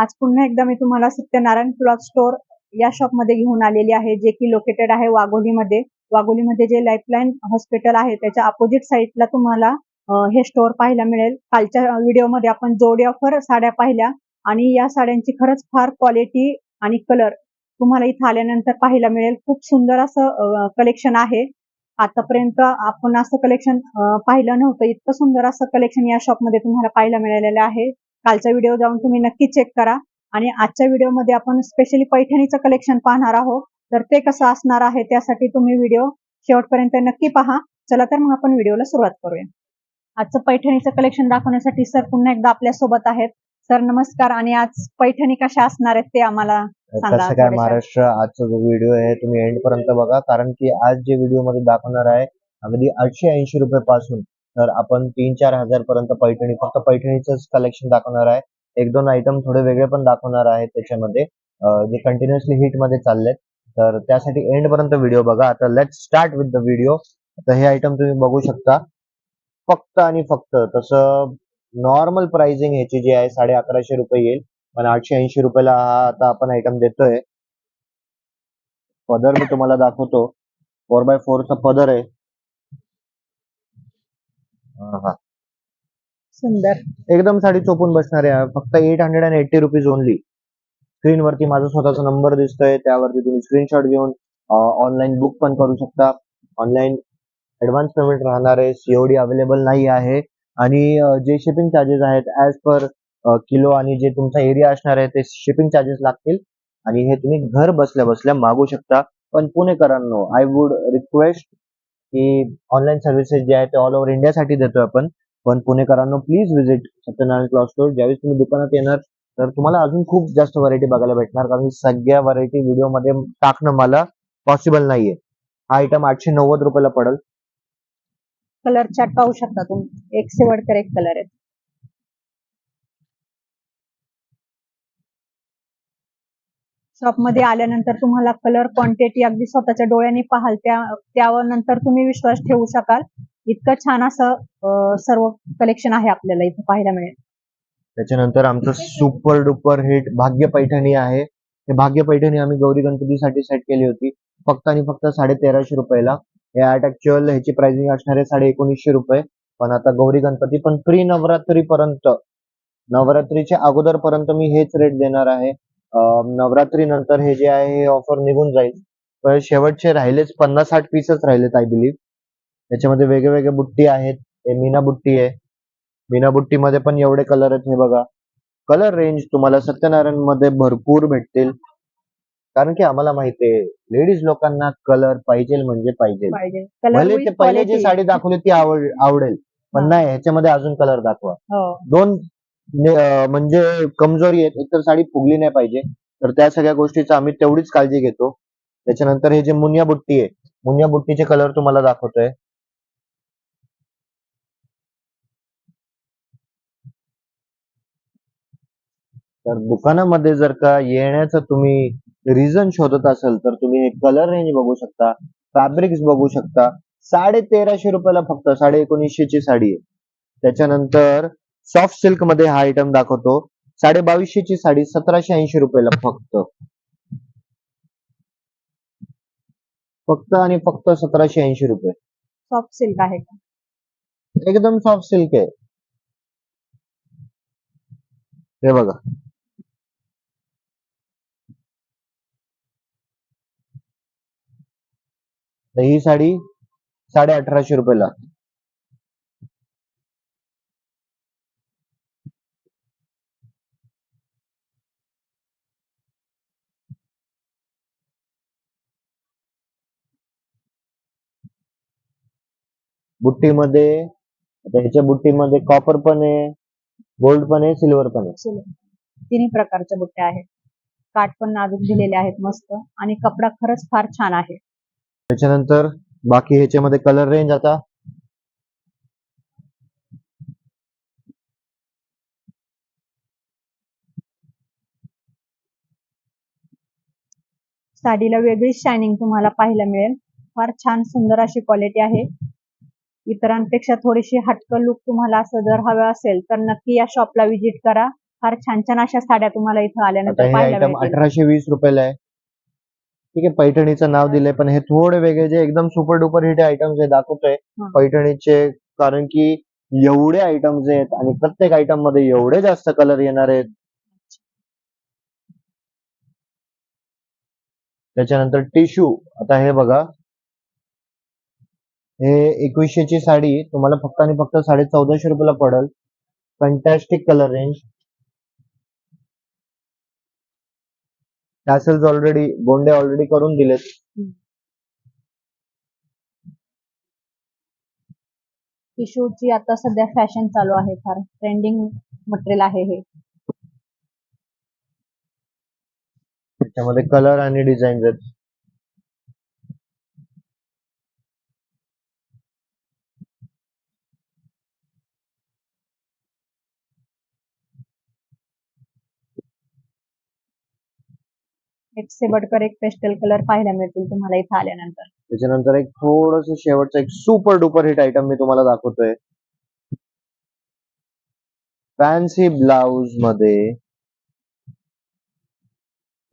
आज पुन्हा एकदा मी तुम्हाला सत्यनारायण क्लॉथ स्टोअर या शॉपमध्ये घेऊन आलेली आहे जे की लोकेटेड आहे वाघोलीमध्ये. वाघोलीमध्ये जे लाईफलाईन हॉस्पिटल आहे त्याच्या अपोजिट साईडला तुम्हाला हे स्टोअर पाहायला मिळेल. कालच्या व्हिडिओमध्ये आपण जोडी ऑफर साड्या पाहिल्या आणि या साड्यांची खरंच फार क्वालिटी आणि कलर तुम्हाला इथं आल्यानंतर पाहायला मिळेल. खूप सुंदर असं कलेक्शन आहे. आतापर्यंत आपण असं कलेक्शन पाहिलं नव्हतं. इतकं सुंदर असं कलेक्शन या शॉपमध्ये तुम्हाला पाहायला मिळालेलं आहे. कालचा व्हिडिओ जाऊन तुम्ही नक्की चेक करा. आणि आजच्या व्हिडिओमध्ये आपण स्पेशली पैठणीचं कलेक्शन पाहणार आहोत. तर ते कसं असणार आहे त्यासाठी तुम्ही व्हिडिओ शेवटपर्यंत नक्की पहा. चला तर मग आपण व्हिडिओला सुरुवात करूया. आजचं पैठणीचं कलेक्शन दाखवण्यासाठी सर पुन्हा एकदा आपल्यासोबत आहेत. सर नमस्कार. आणि आज पैठणी कशा असणार आहेत ते आम्हाला सांगा कसं काय. महाराष्ट्र आजचा जो व्हिडिओ आहे तुम्ही एंड पर्यंत बघा. कारण की आज जे व्हिडिओमध्ये दाखवणार आहे अगदी आठशे ऐंशी रुपये पासून तर आपण तीन चार हजार पर्यंत पैठणी फक्त पैठणीच कलेक्शन दाखवणार आहे. एक दोन आयटम थोडे वेगळे पण दाखवणार आहे त्याच्यामध्ये जे कंटिन्युअसली हिटमध्ये चाललेत. तर त्यासाठी एंड पर्यंत व्हिडिओ बघा. आता let start with the video तर हे आयटम तुम्ही बघू शकता. फक्त आणि फक्त तसं नॉर्मल प्राइसिंग ह्याची जी आहे साडे अकराशे रुपये येईल. पण आठशे ऐंशी रुपयाला हा आता आपण आयटम देतोय. पदर मी तुम्हाला दाखवतो. फोर बाय फोरचा पदर आहे. सुंदर. एकदम साडी चोपून बसणार आहे. फक्त eight hundred and eighty rupees only screen वरती माझा स्वतःचा नंबर दिसतोय. त्यावरती तुम्ही स्क्रीनशॉट घेऊन ऑनलाईन बुक पण करू शकता. ऑनलाईन ऍडव्हान्स पेमेंट राहणार आहे. सीओडी अवेलेबल नाही आहे. आणि जे शिपिंग चार्जेस आहेत ऍज पर किलो आणि जे तुमचा एरिया असणार आहे ते शिपिंग चार्जेस लागतील. आणि हे तुम्ही घर बसल्या बसल्या मागू शकता. पण पुणेकरांनो आय वुड रिक्वेस्ट की ऑनलाईन सर्व्हिसेस जे आहेत ते ऑल ओव्हर इंडियासाठी देतोय आपण. पण पुणेकरांनो please visit Satyanarayan cloth store ज्यावेळेस तुम्ही दुकानात येणार तर तुम्हाला अजून खूप जास्त व्हरायटी बघायला भेटणार. कारण सगळ्या व्हरायटी व्हिडिओमध्ये टाकणं मला पॉसिबल नाहीये. हा आयटम आठशे नव्वद रुपयाला पडेल. कलर चार्ट पाहू शकता तुम्ही. एक शेवट एक कलर आहे. शॉपमध्ये आल्यानंतर तुम्हाला कलर क्वांटिटी अगदी स्वतःच्या डोळ्यांनी पाहाल त्या त्यावर नंतर तुम्ही विश्वास ठेवू शकाल. इतकं छान असं सर्व कलेक्शन आहे आपल्याला इथं पाहायला मिळेल. त्याच्यानंतर आमचं सुपर डुपर हिट भाग्य पैठणी आहे. हे भाग्य पैठणी आम्ही गौरी गणपतीसाठी सेट केली होती. फक्त आणि फक्त साडे तेराशे रुपयाला. हे ऍट ऍक्च्युअल ह्याची प्राइसिंग असणार आहे साडे एकोणीसशे रुपये. पण आता गौरी गणपती पण प्री नवरात्री पर्यंत नवरात्रीच्या अगोदर पर्यंत मी हेच रेट देणार आहे. नवरात्री नंतर हे जे आहे हे ऑफर निघून जाईल. पण शेवटचे राहिलेच पन्नास साठ पीसच राहिलेत आय बिलीव्ह त्याच्यामध्ये वेगळे वेगळे बुट्टी आहेत. हे मीना बुट्टी आहे. मीना बुट्टी मध्ये पण एवढे कलर आहेत हे बघा. कलर रेंज तुम्हाला सत्यनारायणमध्ये भरपूर भेटतील. कारण की आम्हाला माहिती आहे लेडीज लोकांना कलर पाहिजे म्हणजे पाहिजे. भले ते पहिले जी साडी दाखवली ती आवड आवडेल. पण. नाही ह्याच्यामध्ये अजून कलर दाखवा. हो. दोन म्हणजे कमजोरी आहेत एकतर साडी फुगली नाही पाहिजे. तर त्या सगळ्या गोष्टीचा आम्ही तेवढीच काळजी घेतो. त्याच्यानंतर हे जे मुनिया बुट्टी आहे मुनिया बुट्टीचे कलर तुम्हाला दाखवतोय. तर दुकानामध्ये जर का येण्याचं तुम्ही रिझन शोधत असेल तर तुम्ही हे कलर रेंज बघू शकता फॅब्रिक्स बघू शकता. साडे तेराशे रुपयाला फक्त साडे एकोणीसशे ची साडी आहे. त्याच्यानंतर सॉफ्ट सिल्कमध्ये हा आयटम दाखवतो. साडे बावीसशे ची साडी सतराशे ऐंशी रुपयाला फक्त. फक्त आणि फक्त सतराशे ऐंशी रुपये. सॉफ्ट सिल्क आहे का? एकदम सॉफ्ट सिल्क आहे. हे बघा. ही साडी साडे अठराशे रुपयाला. बुट्टीमध्ये आता ह्याच्या बुट्टीमध्ये कॉपर पण आहे गोल्ड पण आहे सिल्वर पण आहे. तिन्ही प्रकारच्या बुट्ट्या आहेत. काठ पण नाजूक दिलेले आहेत मस्त. आणि कपडा खरंच फार छान आहे. त्याच्यानंतर बाकी ह्याच्यामध्ये कलर रेंज आता. साडीला वेगळीच शायनिंग तुम्हाला पाहायला मिळेल. फार छान सुंदर अशी क्वालिटी आहे. इतरांपेक्षा थोडीशी हटकं लुक तुम्हाला असं जर हवं असेल तर नक्की या शॉपला व्हिजिट करा. फार छान छान अशा साड्या तुम्हाला इथं आल्यानंतर पाहायला आयटम मिळतील. अठराशे वीस रुपयाला आहे. ठीक आहे पैठणीचं नाव दिलंय पण हे थोडे वेगळे जे एकदम सुपर डुपर हिट आयटम्स आहे दाखवतोय हं. पैठणीचे कारण की एवढे आयटम्स आहेत आणि प्रत्येक आयटममध्ये एवढे जास्त कलर येणार आहेत. त्याच्यानंतर टिश्यू आता हे बघा. हे एकवीसशेची साडी तुम्हाला फक्त आणि फक्त साडे चौदाशे रुपयाला पडेल. Fantastic colour range tassels already गोंडे ऑलरेडी करून दिलेत. टिश्यूची आता सध्या फॅशन चालू आहे फार. ट्रेंडिंग मटेरियल आहे हे. त्याच्यामध्ये कलर आणि डिझाईन्स आहेत. एक से एक पेस्टल कलर पाहायला मिळतील तुम्हाला इथं आल्यानंतर. त्याच्यानंतर एक थोडस शेवटचं एक सुपर डुपर हिट आयटम मी तुम्हाला दाखवतोय. फॅन्सी ब्लाउजमध्ये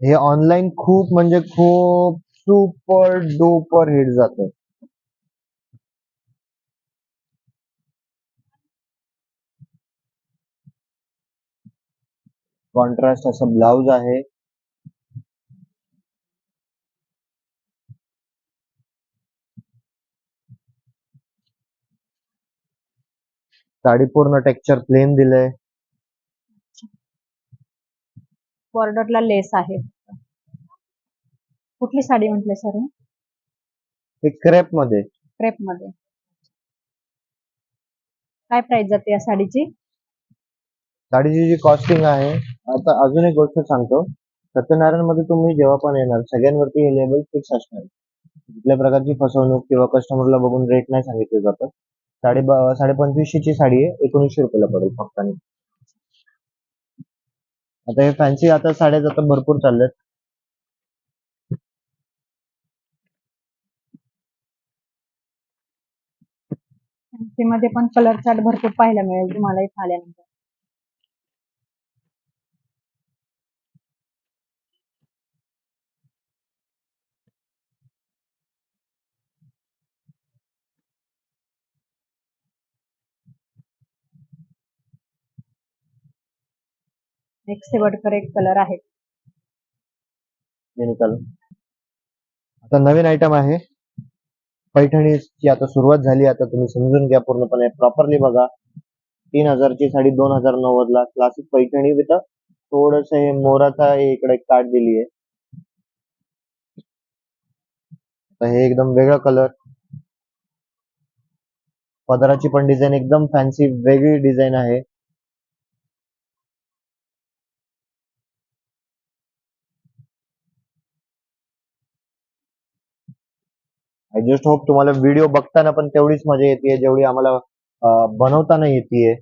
हे ऑनलाईन खूप म्हणजे खूप सुपर डुपर हिट जाते. कॉन्ट्रास्ट असं ब्लाउज आहे. साडी पूर्ण टेक्स्चर प्लेन दिलंय. बॉर्डरला लेस आहे. कुठली साडी म्हटले सर हे क्रेपमध्ये. क्रेपमध्ये. काय प्राइस जाते या साडीची? साडीची जी कॉस्टिंग आहे आता अजून एक गोष्ट सांगतो. सत्यनारायणमध्ये तुम्ही जेव्हा पण येणार सगळ्यांवरती हे लेबल फिक्स असणार. कुठल्या प्रकारची फसवणूक किंवा कस्टमरला बघून रेट नाही सांगितले जातात साडे साडे पंचवीसशे ची साडी आहे. एकोणीसशे रुपयाला पडेल फक्त आणि. आता हे फॅन्सी आता साड्या आता भरपूर चालल्यात. मध्ये पण कलर चार्ट भरपूर पाहायला मिळेल तुम्हाला इथं आल्यानंतर. एक से बढ़कर एक कलर आहे हे निकाल आता नवीन आयटम आहे. पैठणीची आता सुरुवात झाली. आता तुम्ही समजून घ्या पूर्णपणे. प्रॉपरली बघा. तीन हजारची साडी दोन हजार नव्वद ला. क्लासिक पैठणी विथ थोडस हे मोराचा हे इकडे काट दिली आहे. आता हे एकदम वेगळा कलर पदराची पण डिझाईन एकदम फॅन्सी वेगळी डिझाईन आहे. आय जस्ट होप तुम्हाला व्हिडिओ बघताना पण तेवढीच मजा येते जेवढी आम्हाला बनवताना येते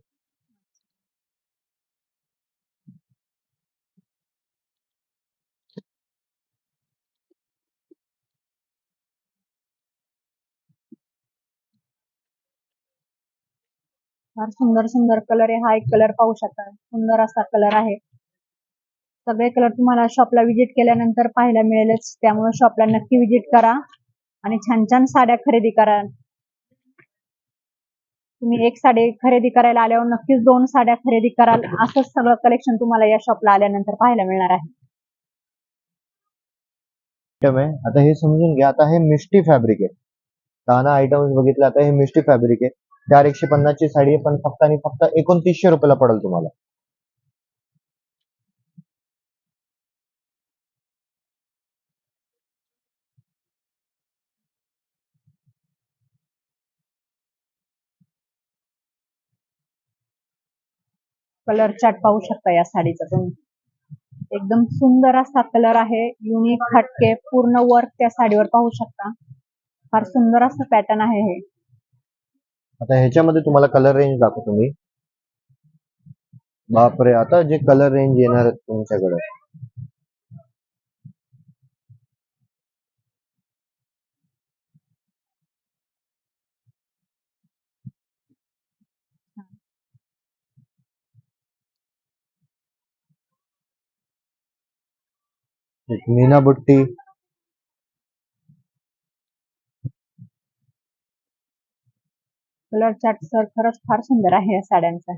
फार सुंदर सुंदर कलर आहे. हा एक कलर पाहू शकता. सुंदर असा कलर आहे. सगळे कलर तुम्हाला शॉपला विजिट केल्यानंतर पाहायला मिळेलच. त्यामुळे शॉपला नक्की विजिट करा. आणि छान छान साड्या खरेदी करा. तुम्ही एक साडी खरेदी करायला आल्यावर नक्कीच दोन साड्या खरेदी कराल. असंच सगळं कलेक्शन तुम्हाला या शॉपला आल्यानंतर पाहायला मिळणार आहे. आयटम आहे. आता हे समजून घ्या. आता हे मिस्टी फॅब्रिक आहे. ताना आयटम्स बघितलं. आता हे मिस्टी फॅब्रिक आहे. चार एकशे पन्नासची साडी आहे. पण फक्त आणि फक्त एकोणतीसशे रुपयाला पडेल तुम्हाला. कलर चार्ट पाहू शकता या साडीचा तुम्ही. एकदम सुंदर असा कलर आहे. युनिक हटके पूर्ण वर्क त्या साडीवर पाहू शकता. फार सुंदर असं पॅटर्न आहे हे. आता ह्याच्यामध्ये तुम्हाला कलर रेंज दाखवतो मी. बापरे आता जे कलर रेंज येणार आहेत तुमच्याकडे. एक मीना बुट्टी. कलर चार्ट सर खरंच फार सुंदर आहे या साड्यांचा.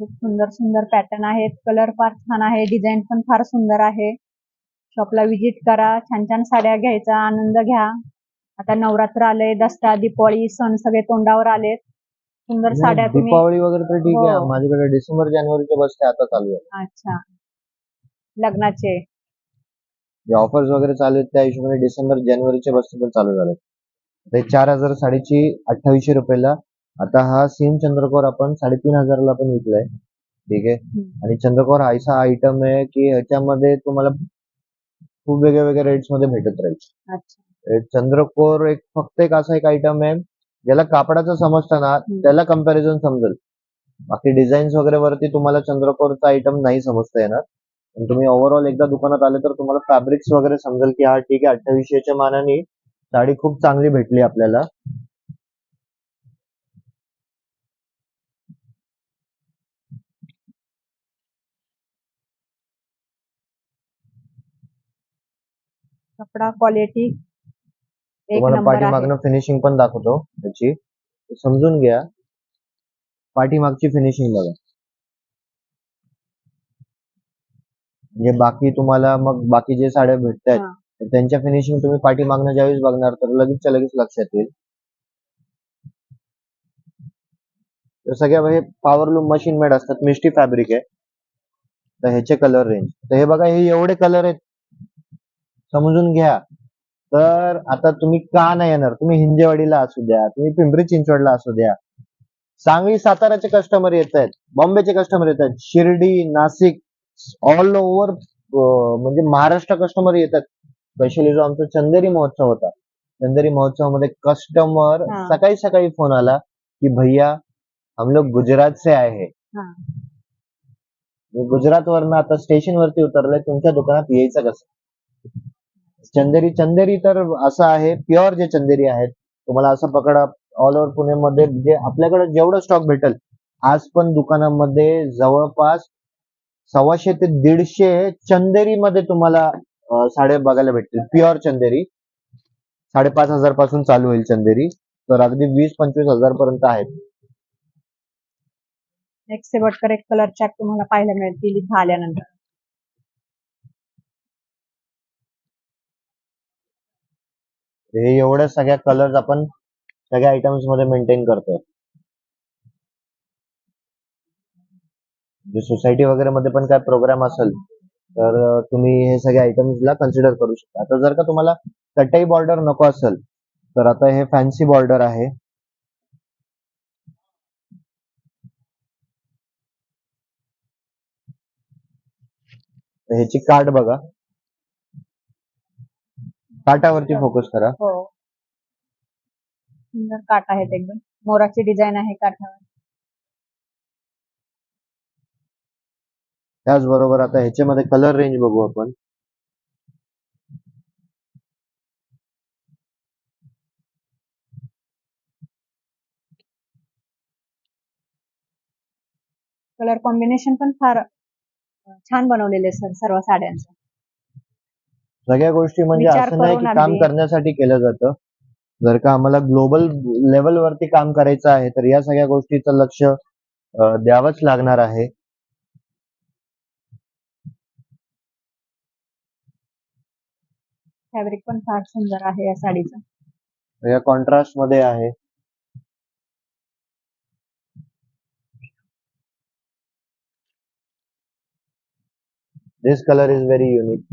खूप सुंदर सुंदर पॅटर्न आहेत. कलर फार छान आहे. डिझाईन पण फार सुंदर आहे. शॉपला व्हिजिट करा. छान छान साड्या घ्यायचा. आनंद घ्या. आता नवरात्र आले दसरा दीपावली सण सगळे तोंडावर आलेत. सुंदर साड्या तुम्ही दीपावली वगैरे तर ठीक आहे. हो. माझ्याकडे डिसेंबर जानेवारीचे बसते आता चालू आहे. अच्छा. लग्नाचे. जे ऑफर्स वगैरे चालू आहेत त्या हिशोबाने डिसेंबर जानेवारीचे बसते पण चालू झाले ते चार हजार साडीची अठ्ठावीसशे रुपयाला. आता हा सेम चंद्रकोर आपण साडेतीन हजारला पण विकलाय. ठीक आहे? हम्म. आणि चंद्रकोर हा असा आयटम आहे की ह्याच्यामध्ये तुम्हाला खूप वेगळ्या वेगळ्या रेट्समध्ये भेटत राहील. अच्छा. चंद्रकोर एक फक्त एक असा एक आयटम आहे ज्याला कापडाचं समजतं ना. त्याला कंपॅरिझन समजेल. बाकी डिझाईन्स वगैरे वरती तुम्हाला चंद्रकोरचा आयटम नाही समजता येणार. पण तुम्ही ओव्हरऑल एकदा दुकानात आले तर तुम्हाला फॅब्रिक्स वगैरे समजेल की हा ठीक आहे अठ्ठावीसशेच्या मानाने साडी खूप चांगली भेटली आपल्याला. कपडा क्वालिटी तुम्हाला पाठीमागनं फिनिशिंग पण दाखवतो त्याची. समजून घ्या पाठीमागची फिनिशिंग बघा. म्हणजे बाकी तुम्हाला मग बाकी जे साड्या भेटतायत. तर त्यांच्या फिनिशिंग तुम्ही पाठीमागनं ज्यावेळेस बघणार तर लगेचच्या लगेच लक्षात येईल. तर सगळ्या हे पॉवरलूम मशीन मेड असतात मिस्टी फॅब्रिक आहे. तर ह्याचे कलर रेंज तर हे बघा हे एवढे कलर आहेत. समजून घ्या. तर आता तुम्ही का नाही येणार? तुम्ही हिंजेवाडीला असू द्या तुम्ही पिंपरी चिंचवडला असू द्या. सांगली साताराचे कस्टमर येत आहेत बॉम्बेचे कस्टमर येत आहेत शिर्डी नाशिक ऑल ओव्हर म्हणजे महाराष्ट्र कस्टमर येतात स्पेशली जो आमचा चंदेरी महोत्सव होता चंदेरी महोत्सवामध्ये कस्टमर हा. सकाळी सकाळी फोन आला की भैया हम लोग गुजरात से आए हैं. हा. गुजरात वरनं आता स्टेशन वरती उतरलंय तुमच्या दुकानात यायचं कसं? चंदेरी चंदेरी तर असं आहे प्युअर जे चंदेरी आहेत तुम्हाला असं पकडा ऑल ओव्हर पुणेमध्ये जे आपल्याकडे जेवढं स्टॉक भेटेल आज पण दुकानामध्ये जवळपास सव्वाशे ते दीडशे चंदेरीमध्ये तुम्हाला साड्या बघायला भेटतील. प्युअर चंदेरी. साडेपाच हजारपासून चालू होईल चंदेरी. तर अगदी वीस पंचवीस हजार पर्यंत आहेत. नेक्स्ट से एक कलर चॅक तुम्हाला पाहायला मिळतील इथं आल्यानंतर. हे एवढ्या सगळ्या कलर्स आपण सगळ्या आयटम्समध्ये मेंटेन करतोय. जे सोसायटी वगैरे मध्ये पण काय प्रोग्राम असेल तर तुम्ही हे सगळ्या आयटम्सला कन्सिडर करू शकता. आता जर का तुम्हाला कटई बॉर्डर नको असेल तर आता हे फॅन्सी बॉर्डर आहे. ह्याची कार्ड बघा. काटावरती फोकस करा. हो. सुंदर काट आहेत एकदम. मोराची डिझाईन आहे काठावर. त्याचबरोबर आता ह्याच्यामध्ये कलर रेंज बघू आपण. कलर कॉम्बिनेशन पण फार छान बनवलेले सर सर्व साड्यांचं. सगळ्या गोष्टी म्हणजे असं नाही की काम. करण्यासाठी केलं जातं. जर का आम्हाला ग्लोबल लेवल वरती काम करायचं आहे तर या सगळ्या गोष्टीचं लक्ष द्यावंच लागणार आहे. फॅब्रिक पण फार सुंदर आहे या साडीचं. या कॉन्ट्रास्टमध्ये आहे. This colour is very unique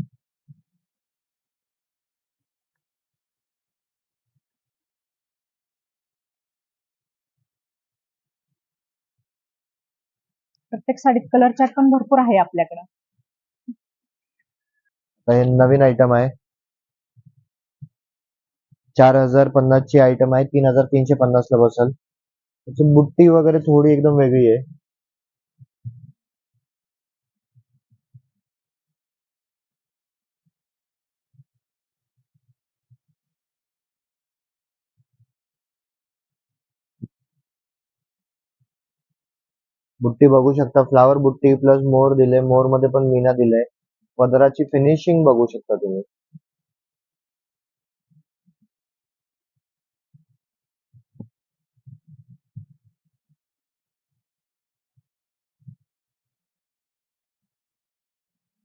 प्रत्येक साडीत कलर चार्ट पण भरपूर आहे आपल्याकडे. हे नवीन आयटम आहे. चार हजार पन्नास ची आयटम आहे तीन हजार तीनशे पन्नास ला बसल. त्याची बुट्टी वगैरे थोडी एकदम वेगळी आहे. बुट्टी बघू शकता. फ्लावर बुट्टी प्लस मोर दिले मोरमध्ये पण मीना दिलंय. पदराची फिनिशिंग बघू शकता तुम्ही.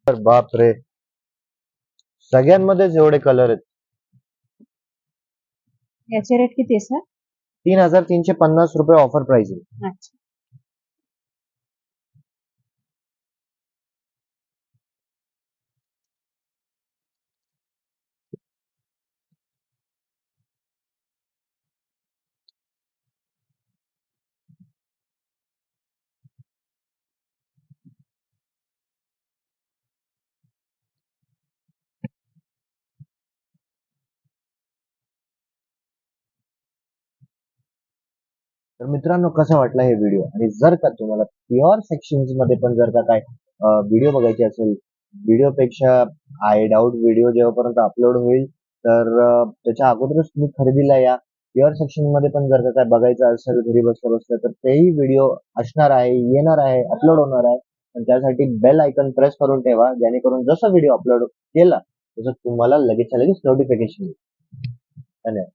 बाप रे सगळ्यांमध्येच एवढे कलर आहेत. याचे रेट किती आहे सर तीन हजार तीनशे पन्नास रुपये ऑफर प्राइस आहे. अच्छा. तर मित्रांनो कसा वाटला हे व्हिडिओ आणि जर का तुम्हाला प्युअर सेक्शन्समध्ये पण जर का काय व्हिडिओ बघायचे असेल व्हिडिओ पेक्षा आय डाऊट व्हिडिओ जेव्हापर्यंत अपलोड होईल तर त्याच्या अगोदरच तुम्ही खरेदीला या. प्युअर सेक्शनमध्ये पण जर का काय बघायचं असेल घरी बसल्या बसल्या तर तेही व्हिडिओ असणार आहे येणार आहे अपलोड होणार आहे. आणि त्यासाठी बेल आयकन प्रेस करून ठेवा जेणेकरून जसं व्हिडिओ अपलोड केला तसं तुम्हाला लगेच लगेच नोटिफिकेशन येईल. धन्यवाद.